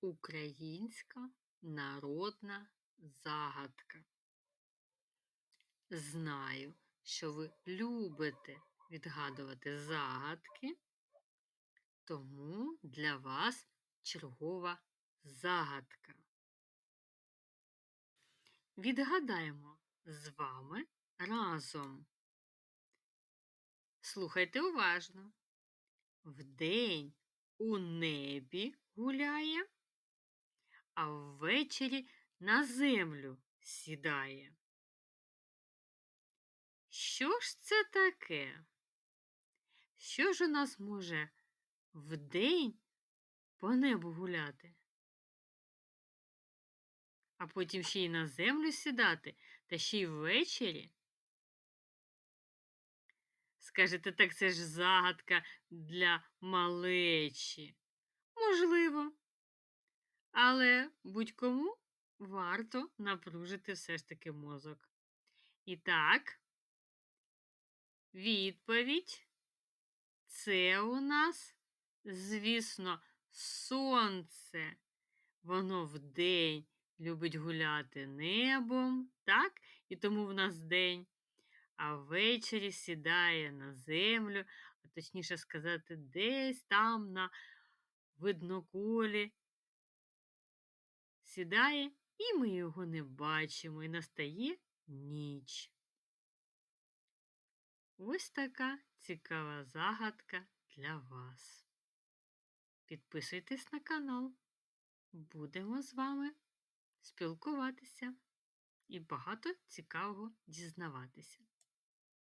Українська народна загадка. Знаю, що ви любите відгадувати загадки, тому для вас чергова загадка. Відгадаємо з вами разом. Слухайте уважно. Вдень у небі гуляє, а ввечері на землю сідає. Що ж це таке? Що ж у нас може вдень по небу гуляти? А потім ще й на землю сідати, та ще й ввечері? Скажете, так це ж загадка для малечі. Можливо. Але будь-кому варто напружити все ж таки мозок. І так, відповідь це у нас, звісно, сонце. Воно вдень любить гуляти небом, так? І тому в нас день а ввечері сідає на землю, а точніше сказати, десь там на видноколі. Сідає, і ми його не бачимо, і настає ніч. Ось така цікава загадка для вас. Підписуйтесь на канал. Будемо з вами спілкуватися і багато цікавого дізнаватися.